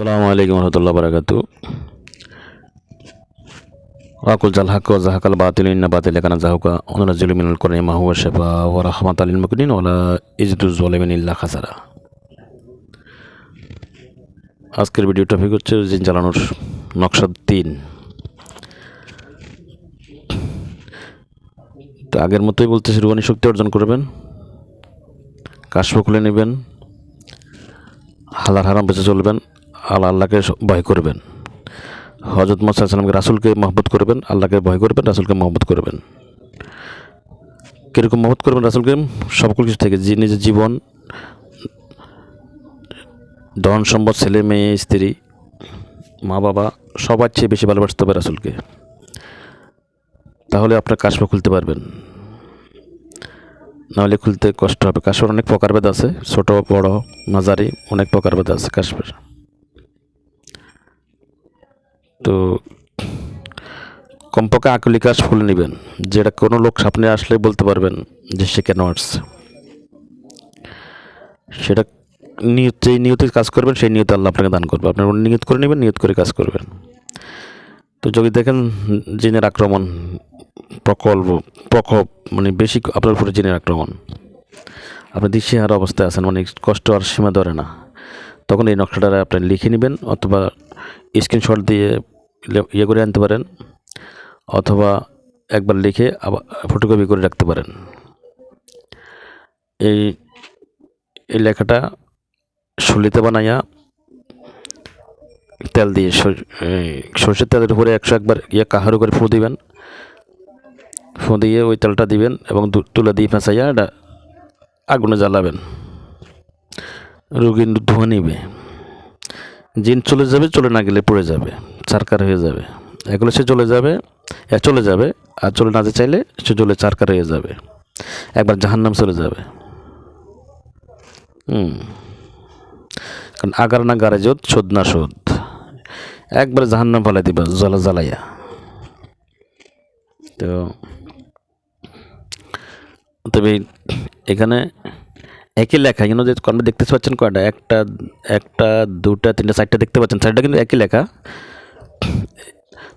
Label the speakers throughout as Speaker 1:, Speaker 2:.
Speaker 1: আসসালামু আলাইকুম রহমতুল্লাহ বারাকাতু। ওয়াকুল জাল হাক জাহাকাল বাতিল, ইন্না বাতিল কানা জাহুকা। ওনারাজিলু মিনাল কোরআনি, মা হুয়া শিফা ওয়া রাহমাতাল লিল মুমিনিন ওয়া লা ইয়াজিদুজ জালিমিন ইল্লা খাসারা। আজকের ভিডিও টপিক হচ্ছে জিন চালানোর নকশা তিন। তো আগের মতোই বলতেছি, রুহানি শক্তি অর্জন করবেন কাশফ খুলে নেবেন হালার হারাম বেঁচে চলবেন আল্লাহ আল্লাহকে ভয় করবেন। হজরত মোসাল্লামকে সাল্লামকে রাসুলকে মহব্বত করবেন, আল্লাহকে ভয় করবেন, রাসুলকে মহব্বত করবেন। কীরকম মহব্বত করবেন রাসুলকে? সকল কিছু থেকে যে নিজের জীবন, ধন সম্পদ, ছেলে, মেয়ে, স্ত্রী, মা, বাবা, সবার চেয়ে বেশি ভালোবাসতে হবে রাসুলকে। তাহলে আপনার কাশফা খুলতে পারবেন। নাহলে খুলতে কষ্ট হবে। কাশফের অনেক প্রকারভেদ আছে, ছোট, বড়, মাঝারি, অনেক প্রকারভেদ আছে কাশফের। তো কমপক্ষে আকলি কাজ ফুল নেবেন। যেটা কোনো লোক সামনে আসলে বলতে পারবেন যে সে কেন আসছে। সেটা নিয়ত, যেই নিয়তে কাজ করবেন, সেই নিয়তে আল্লাহ আপনাকে দান করবে। আপনার নিয়ত করে নেবেন, নিয়ত করে কাজ করবেন। তো যদি দেখেন জিনের আক্রমণ, প্রকল্প, প্রকোপ মানে বেশি আপনার উপরে জিনের আক্রমণ, আপনি দিশেহারা অবস্থায় আছেন মানে কষ্ট আর সীমা ধরে না, তখন এই নকশাটা আপনি লিখে নেবেন অথবা স্ক্রিনশট দিয়ে ইয়ে করে আনতে পারেন, অথবা একবার লিখে আবার ফটোকপি করে রাখতে পারেন। এই এই লেখাটা শুলিতে বানাইয়া তেল দিয়ে সরষের তেলের উপরে একশো একবার ইয়ে কাহারু করে ফু দিবেন। ফু দিয়ে ওই তেলটা দিবেন এবং তুলে দিয়ে ফেঁসাইয়া এটা আগুনে জ্বালাবেন। রোগী ধোঁয়া নিবে। জিন চলে যাবে, চলে না গেলে পড়ে যাবে চারকার হয়ে যাবে। এগুলো সে চলে যাবে চলে যাবে, আর চলে না চাইলে সে চলে চারকার হয়ে যাবে। একবার জাহান্নাম চলে যাবে। হুম। কারণ আগার না গারে জোত শোধ না শোধ একবার জাহান্নাম ফালাই দিবা, জ্বালা জ্বালাইয়া। তো, তবে এখানে একই লেখা কিন্তু যে আপনি দেখতে পাচ্ছেন কয়টা? একটা একটা, দুটা, তিনটা, চারটা দেখতে পাচ্ছেন, চারটা কিন্তু একই লেখা।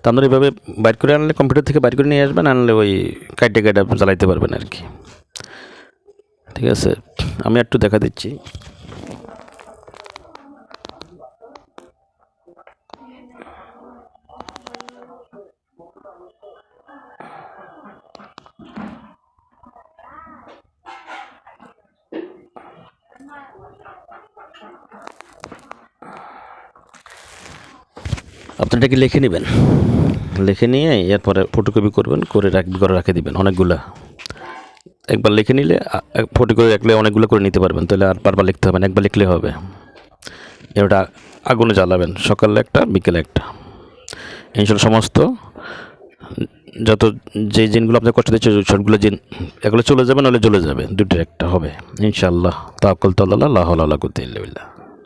Speaker 1: তা আপনারা এভাবে বাইর করে আনলে কম্পিউটার থেকে বাইর করে নিয়ে আসবেন, আনলে ওই কাইটে কাইটে চালাইতে পারবেন আর কি। ঠিক আছে, আমি একটু দেখা দিচ্ছি। আপনি এটাকে লিখে নেবেন? লিখে নিয়ে এরপরে ফটোকপি করবেন, করে রাখবি করে রাখে দিবেন অনেকগুলা। একবার লিখে নিলে ফটো করে রাখলে অনেকগুলো করে নিতে পারবেন, তাহলে আর বারবার লিখতে হবে না, একবার লিখলে হবে। এটা আগুনে জ্বালাবেন, সকালে একটা, বিকেলে একটা। ইনশাল্লাহ সমস্ত যত যে জিনগুলো আপনার কষ্ট দিচ্ছে, সবগুলো জিন এগুলো চলে যাবে, নাহলে চলে যাবে। দুটো একটা হবে। ইনশাআল্লাহ। তাকল তাল্লাহ আল্লাহ আল্লাহ করতে